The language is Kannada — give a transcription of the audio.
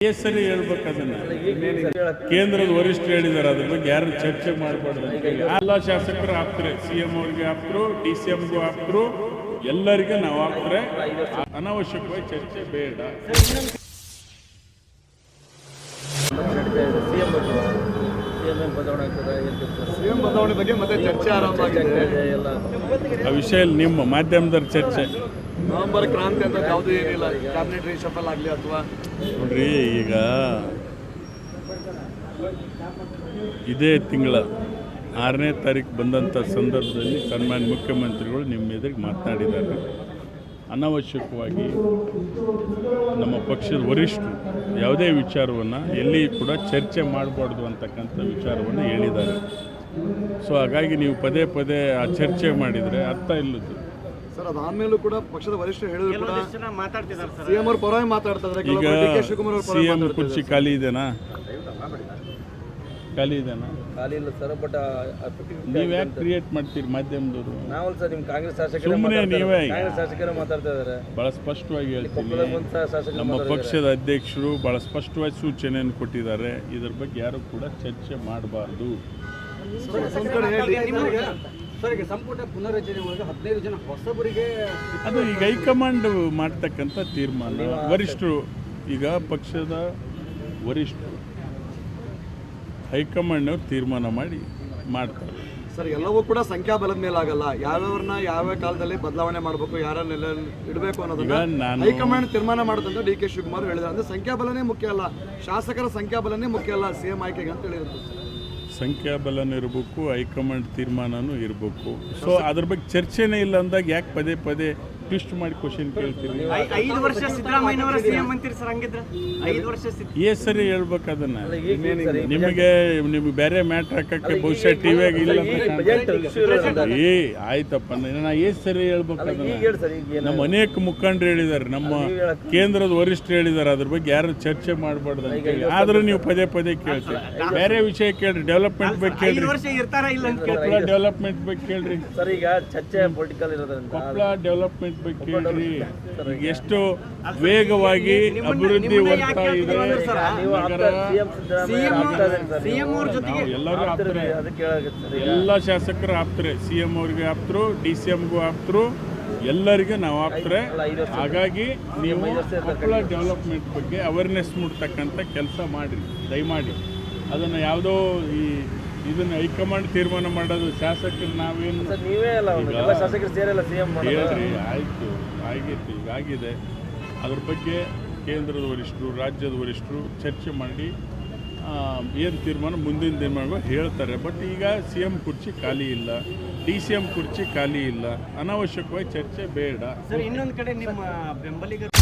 ಹೆಸರು ಹೇಳ್ಬೇಕು ಅದನ್ನ. ಕೇಂದ್ರದ ವರಿಷ್ಠರು ಹೇಳಿದ್ದಾರೆ ಅದ್ರ ಬಗ್ಗೆ ಯಾರು ಚರ್ಚೆ ಮಾಡಬಾರ್ದು ಎಲ್ಲ ಶಾಸಕರು ಹಾಕ್ತಾರೆ ಸಿ ಎಂ ಅವ್ರಿಗೆ ಹಾಕ್ತರು ಡಿ ಸಿ ಎಂಗೂ ಹಾಕ್ತರು ಎಲ್ಲರಿಗೆ ನಾವು ಹಾಕ್ತಾರೆ ಅನಾವಶ್ಯಕವಾಗಿ ಚರ್ಚೆ ಬೇಡ. ಆ ವಿಷಯ ನಿಮ್ಮ ಮಾಧ್ಯಮದ ಚರ್ಚೆ. ನವೆಂಬರ್ ಕ್ರಾಂತಿ ಅಂತ ಯಾವುದೂ ಏನಿಲ್ಲ. ಕ್ಯಾಬಿನೆಟ್ ಆಗಲಿ ಅಥವಾ ನೋಡ್ರಿ, ಈಗ ಇದೇ ತಿಂಗಳ ಆರನೇ ತಾರೀಕು ಬಂದಂಥ ಸಂದರ್ಭದಲ್ಲಿ ಸನ್ಮಾನ್ಯ ಮುಖ್ಯಮಂತ್ರಿಗಳು ನಿಮ್ಮ ಎದುರಿಗೆ ಮಾತನಾಡಿದ್ದಾರೆ. ಅನಾವಶ್ಯಕವಾಗಿ ನಮ್ಮ ಪಕ್ಷದ ವರಿಷ್ಠರು ಯಾವುದೇ ವಿಚಾರವನ್ನು ಎಲ್ಲಿ ಕೂಡ ಚರ್ಚೆ ಮಾಡಬಾರ್ದು ಅಂತಕ್ಕಂಥ ವಿಚಾರವನ್ನು ಹೇಳಿದ್ದಾರೆ. ಸೊ ಹಾಗಾಗಿ ನೀವು ಪದೇ ಪದೇ ಆ ಚರ್ಚೆ ಮಾಡಿದರೆ ಅರ್ಥ ಇಲ್ಲದ್ದು. ಸರ್ ಅದಾದ್ಮೇಲೂ ಕೂಡ ಪಕ್ಷದ ವರಿಷ್ಠ ಹೇಳಿದ್ರು ಕೂಡ ಸಿಎಂ ಅವ್ರ ಪರವಾಗಿ ಮಾತಾಡ್ತಾ ಇದ್ದಾರೆ ಈಗ ಕೆಲವೊಬ್ರು ಡಿ ಕೆ ಶಿವಕುಮಾರ್ ಅವ್ರ ಸಿ ಪರವಾಗಿ ಎಂ ಮಾತಾಡ್ತಾ ಕುರ್ಚಿ ಖಾಲಿ ಇದೆನಾ? ಖಾಲಿ ಇದೆನಾ? ಖಾಲಿ ಇಲ್ಲ ಸರ್ ಬಟ್ ನೀವು ಯಾಕೆ ಕ್ರಿಯೇಟ್ ಮಾಡ್ತೀರಿ ಮಾಧ್ಯಮದವರು? ನಾವಲ್ಲ ಸರ್ ನಿಮ್ಮ ಕಾಂಗ್ರೆಸ್ ಶಾಸಕರು ಸುಮ್ಮನೆ ನೀವೇ ಈಗ. ಕಾಂಗ್ರೆಸ್ ಶಾಸಕರು ಮಾತಾಡ್ತಾ ಇದ್ದಾರೆ ಭಾಳ ಸ್ಪಷ್ಟವಾಗಿ ಹೇಳ್ತೀನಿ. ಮುಂಚ ಶಾಸಕರು ನಮ್ಮ ಪಕ್ಷದ ಅಧ್ಯಕ್ಷರು ಭಾಳ ಸ್ಪಷ್ಟವಾಗಿ ಸೂಚನೆಯನ್ನು ಕೊಟ್ಟಿದ್ದಾರೆ. ಇದ್ರ ಬಗ್ಗೆ ಯಾರು ಕೂಡ ಚರ್ಚೆ ಮಾಡಬಾರ್ದು. ಒಂದ್ ಕಡೆ ಹೇಳಿ ಸರ್ ಈಗ ಸಂಪುಟ ಪುನರಚನೆ ಒಳಗೆ ಹದಿನೈದು ಜನ ಹೊಸಬರಿಗೆ ಅದು ಈಗ ಹೈಕಮಾಂಡ್ ಮಾಡ್ತಕ್ಕಂಥ ತೀರ್ಮಾನ. ವರಿಷ್ಠರು ಈಗ ಪಕ್ಷದ ವರಿಷ್ಠರು ಹೈಕಮಾಂಡ್ ತೀರ್ಮಾನ ಮಾಡಿ ಮಾಡ್ತಾರೆ. ಸರ್ ಎಲ್ಲವೂ ಕೂಡ ಸಂಖ್ಯಾಬಲದ ಮೇಲೆ ಆಗಲ್ಲ ಯಾವ್ಯಾವ್ರನ್ನ ಯಾವ ಕಾಲದಲ್ಲಿ ಬದಲಾವಣೆ ಮಾಡಬೇಕು ಯಾರನ್ನೆಲ್ಲ ಇಡಬೇಕು ಅನ್ನೋದನ್ನ ನಾನು ಹೈಕಮಾಂಡ್ ತೀರ್ಮಾನ ಮಾಡುತ್ತಂತ ಡಿ ಕೆ ಶಿವಕುಮಾರ್ ಹೇಳಿದ್ದಾರೆ. ಅಂದ್ರೆ ಸಂಖ್ಯಾಬಲನೇ ಮುಖ್ಯ ಅಲ್ಲ ಶಾಸಕರ ಸಂಖ್ಯಾಬಲನೇ ಮುಖ್ಯ ಅಲ್ಲ ಸಿಎಂ ಆಯ್ಕೆಗೆ ಅಂತ ಹೇಳಿದ್ರು. ಸಂಖ್ಯಾಬಲನೂ ಇರಬೇಕು ಹೈಕಮಾಂಡ್ ತೀರ್ಮಾನನೂ ಇರಬೇಕು. ಸೊ ಅದ್ರ ಬಗ್ಗೆ ಚರ್ಚೆನೇ ಇಲ್ಲ ಅಂದಾಗ ಯಾಕೆ ಪದೇ ಪದೇ ಟ್ವಿಸ್ಟ್ ಮಾಡಿ ಕ್ವಶನ್ ಕೇಳ್ತೀವಿ ಐದು ವರ್ಷ ಸಿದ್ದರಾಮಯ್ಯನವರ ಸಿಎಂ ಅಂತೀರಿ ಸರ್ ಹಂಗಿದ್ರೆ? ಐದು ವರ್ಷ ಸಿದ್ದ ಏ ಸರಿ ಹೇಳ್ಬೇಕು ಅದನ್ನ. ನಿಮಗೆ ನಿಮ್ಗೆ ಬೇರೆ ಮ್ಯಾಟ್ರ್ ಹಾಕಕ್ಕೆ ಬಹುಶಃ ಟಿವಿಯಾಗ ಇಲ್ಲ ಅಂತ. ಏ ಆಯ್ತಪ್ಪ. ನಾ ಏ ಸರಿ ಹೇಳ್ಬೇಕು ಈಗ ಅದನ್ನ. ಸರ್ ಈಗ ಏನು ನಮ್ಮ ಅನೇಕ ಮುಖಂಡರು ಹೇಳಿದ್ದಾರೆ. ನಮ್ಮ ಕೇಂದ್ರದ ವರಿಷ್ಠರು ಹೇಳಿದ್ದಾರೆ. ಅದ್ರ ಬಗ್ಗೆ ಯಾರು ಚರ್ಚೆ ಮಾಡಬಾರ್ದು ಅಂತ ಹೇಳಿ. ಆದ್ರೂ ನೀವು ಪದೇ ಪದೇ ಕೇಳ್ತೀರಿ. ಬೇರೆ ವಿಷಯ ಕೇಳ್ರಿ. ಡೆವಲಪ್ಮೆಂಟ್ ಬಗ್ಗೆ ಕೇಳ್ರಿ. ವರ್ಷ ಇರ್ತಾರ ಇಲ್ಲ ಅಂತ ಕೊಪ್ಪಳ ಡೆವಲಪ್ಮೆಂಟ್ ಬಗ್ಗೆ ಕೇಳ್ರಿ. ಸರ್ ಈಗ ಚರ್ಚೆ ಪೊಲಿಟಿಕಲ್ ಇರೋದ್ರಿಂದ ಕೊಪ್ಪಳ ಡೆವಲಪ್ಮೆಂಟ್ ಬಗ್ಗೆ ಎಷ್ಟು ವೇಗವಾಗಿ ಅಭಿವೃದ್ಧಿ ಹೊಂದ್ತಾ ಇದೆ ಎಲ್ಲರೂ ಆಪ್ತಾರೆ. ಎಲ್ಲ ಶಾಸಕರು ಆಪ್ತಾರೆ. ಸಿ ಎಂ ಅವ್ರಿಗೆ ಆಪ್ತರು ಡಿ ಸಿ ಎಂಗೂ ಆಪ್ತರು. ಎಲ್ಲರಿಗೆ ನಾವು ಆಪ್ತಾರೆ. ಹಾಗಾಗಿ ನೀವು ಮಕ್ಕಳ ಡೆವಲಪ್ಮೆಂಟ್ ಬಗ್ಗೆ ಅವೇರ್ನೆಸ್ ಮೂಡ್ತಕ್ಕಂಥ ಕೆಲಸ ಮಾಡಿರಿ. ದಯಮಾಡಿ. ಅದನ್ನು ಯಾವುದೋ ಈ ಇದನ್ನು ಹೈಕಮಾಂಡ್ ತೀರ್ಮಾನ ಮಾಡೋದು ಶಾಸಕರು ನಾವೇನು ನೀವೇ ಅಲ್ಲ ಶಾಸಕರು ಸೇರಲ್ಲ ಸಿಎಂ ಹೇಳ್ರಿ ಆಯಿತು ಆಗಿತ್ತು ಈಗ ಆಗಿದೆ ಅದ್ರ ಬಗ್ಗೆ ಕೇಂದ್ರದ ವರಿಷ್ಠರು ರಾಜ್ಯದ ವರಿಷ್ಠರು ಚರ್ಚೆ ಮಾಡಿ ಏನು ತೀರ್ಮಾನ ಮುಂದಿನ ತೀರ್ಮಾನಗಳು ಹೇಳ್ತಾರೆ. ಬಟ್ ಈಗ ಸಿ ಎಂ ಕುರ್ಚಿ ಖಾಲಿ ಇಲ್ಲ. ಡಿ ಸಿ ಎಂ ಕುರ್ಚಿ ಖಾಲಿ ಇಲ್ಲ. ಅನಾವಶ್ಯಕವಾಗಿ ಚರ್ಚೆ ಬೇಡ. ಸರ್ ಇನ್ನೊಂದು ಕಡೆ ನಿಮ್ಮ ಬೆಂಬಲಿಗರು